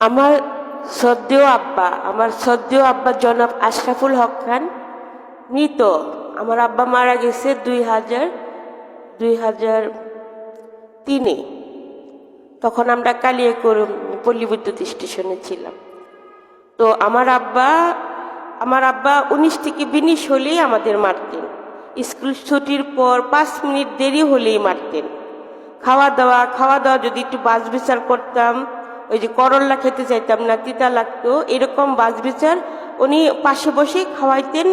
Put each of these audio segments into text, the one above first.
আমার সদ্যেও আব্বা, আমার সদ্যেও আব্বা জনাব আশরাফুল হক খান, মৃত। আমার আব্বা মারা গেছে দুই হাজার দুই হাজার তিনে। তখন আমরা কালিয়াকোর পল্লী বিদ্যুৎ স্টেশনে ছিলাম। তো আমার আব্বা আমার আব্বা উনিশ থেকে বিনিশ হলেই আমাদের মারতেন। স্কুল ছুটির পর পাঁচ মিনিট দেরি হলেই মারতেন। খাওয়া দাওয়া খাওয়া দাওয়া যদি একটু বাস বিচার করতাম ওই যে করল্লা খেতে চাইতাম না, তিতা লাগতো, এরকম বাজ বিচার উনি পাশে বসে খাওয়াইতেন,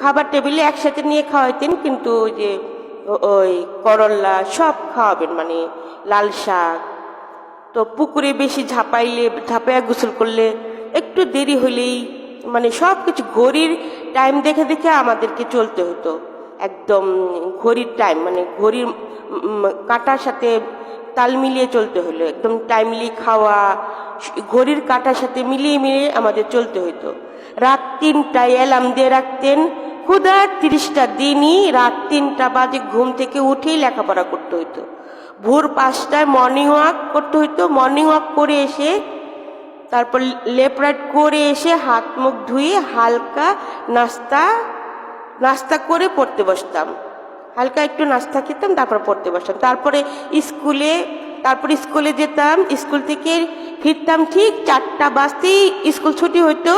খাবার টেবিলে একসাথে নিয়ে খাওয়াইতেন, কিন্তু ওই যে ওই করল্লা সব খাওয়াবেন মানে লাল শাক। তো পুকুরে বেশি ঝাঁপাইলে, ঝাঁপাইয়া গোসল করলে একটু দেরি হলেই মানে সব কিছু ঘড়ির টাইম দেখে দেখে আমাদেরকে চলতে হতো। একদম ঘড়ির টাইম মানে ঘড়ির কাঁটার সাথে তাল মিলিয়ে চলতে হলো, একদম টাইমলি খাওয়া, ঘড়ির কাঁটার সাথে মিলিয়ে মিলিয়ে আমাদের চলতে হতো রাত তিনটায় অ্যালার্ম দিয়ে রাখতেন, খুদা, তিরিশটা দিনই রাত তিনটা বাজে ঘুম থেকে উঠেই লেখাপড়া করতে হতো ভোর পাঁচটায় মর্নিং ওয়াক করতে হইতো মর্নিং ওয়াক করে এসে, তারপর লেফট রাইট করে এসে হাত মুখ ধুয়ে হালকা নাস্তা নাস্তা করে পড়তে বসতাম। হালকা একটু নাস্তা খেতাম, তারপর পড়তে বসতাম। তারপরে স্কুলে, তারপর স্কুলে যেতাম, স্কুল থেকে ফিরতাম ঠিক চারটা বাজতেই স্কুল ছুটি হইতো,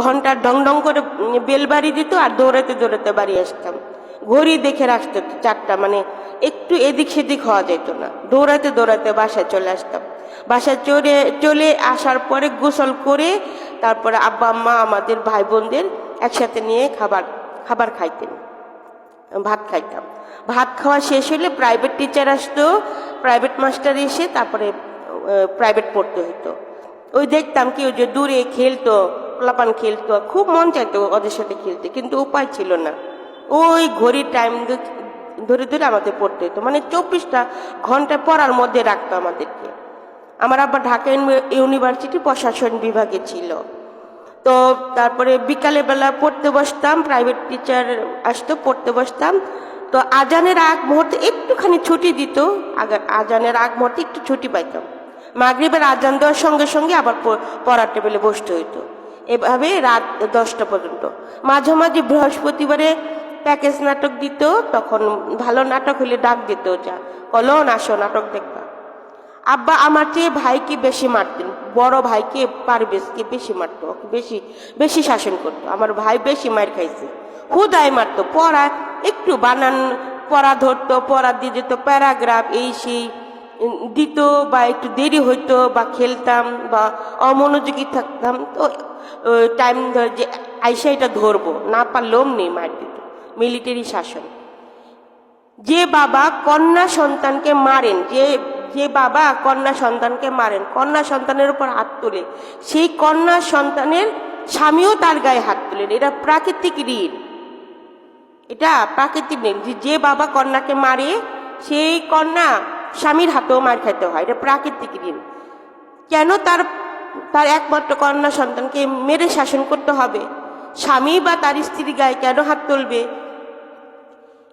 ঘণ্টা ডং ডং করে বেল বাড়ি দিত আর দৌড়াতে দৌড়াতে বাড়ি আসতাম। ঘড়ি দেখে রাখতে হতো চারটা মানে একটু এদিক সেদিক হওয়া যেত না। দৌড়াতে দৌড়াতে বাসায় চলে আসতাম। বাসায় চলে চলে আসার পরে গোসল করে তারপরে আব্বা, আম্মা, আমাদের ভাই বোনদের একসাথে নিয়ে খাবার খাবার খাইতেন। ভাত খাইতাম। ভাত খাওয়া শেষ হলে প্রাইভেট টিচার আসতো প্রাইভেট মাস্টার এসে তারপরে প্রাইভেট পড়তে হতো ওই দেখতাম কি, ওই যে দূরে খেলতো, পোলাপান খেলতো, খুব মন চাইতো ওদের সাথে খেলতে, কিন্তু উপায় ছিল না। ওই ঘড়ির টাইম ধরে ধরে আমাদের পড়তে হতো মানে চব্বিশটা ঘণ্টা পড়ার মধ্যে রাখতো আমাদেরকে। আমার আব্বা ঢাকা ইউনিভার্সিটি প্রশাসন বিভাগে ছিল। তো তারপরে বিকালে বেলা পড়তে বসতাম প্রাইভেট টিচার আসতো, পড়তে বসতাম। তো আজানের আগ মুহূর্তে একটুখানি ছুটি দিত আজানের আগ মুহূর্তে একটু ছুটি পাইতাম। মাগরিবের আজান দেওয়ার সঙ্গে সঙ্গে আবার পড়ার টেবিলে বসতে হইতো। এভাবে রাত দশটা পর্যন্ত। মাঝে মাঝে বৃহস্পতিবারে প্যাকেজ নাটক দিত, তখন ভালো নাটক হলে ডাক দিত যা। কলন আসো নাটক দেখবা আব্বা, আমার চেয়ে ভাইকে বেশি মারতেন। বড় ভাইকে পারবেশকে বেশি মারতো বেশি বেশি শাসন করতো। আমার ভাই বেশি মার খাইছে। হুদায় মারতো। পড়া, একটু বানান, পড়া ধরতো, পড়া দিয়ে যেত, প্যারাগ্রাফ, এই সেই দিত বা একটু দেরি হইতো বা খেলতাম বা অমনোযোগী থাকতাম, তো টাইম ধরে যে আইসা এটা ধরবো, না পারলেও নেই মার দিত। মিলিটারি শাসন। যে বাবা কন্যা সন্তানকে মারেন, যে যে বাবা কন্যা সন্তানকে মারেন, কন্যা সন্তানের উপর হাত তোলে, সেই কন্যা সন্তানের স্বামীও তার গায়ে হাত তোলেন। এটা প্রাকৃতিক ঋণ। এটা প্রাকৃতিক ঋণ যে বাবা কন্যাকে মারে, সেই কন্যা স্বামীর হাতেও মার খেতে হয়। এটা প্রাকৃতিক ঋণ। কেন তার তার একমাত্র কন্যা সন্তানকে মেরে শাসন করতে হবে? স্বামী বা তার স্ত্রীর গায়ে কেন হাত তুলবে?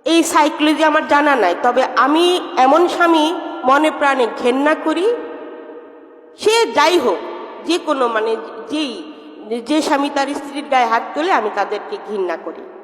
এই সাইকোলজি আমার জানা নাই, তবে আমি এমন স্বামী মনে প্রাণে ঘেন্না করি। সে যাই হোক, যে কোনো মানে যেই, যে স্বামী তার স্ত্রীর গায়ে হাত তোলে, আমি তাদেরকে ঘৃণা করি।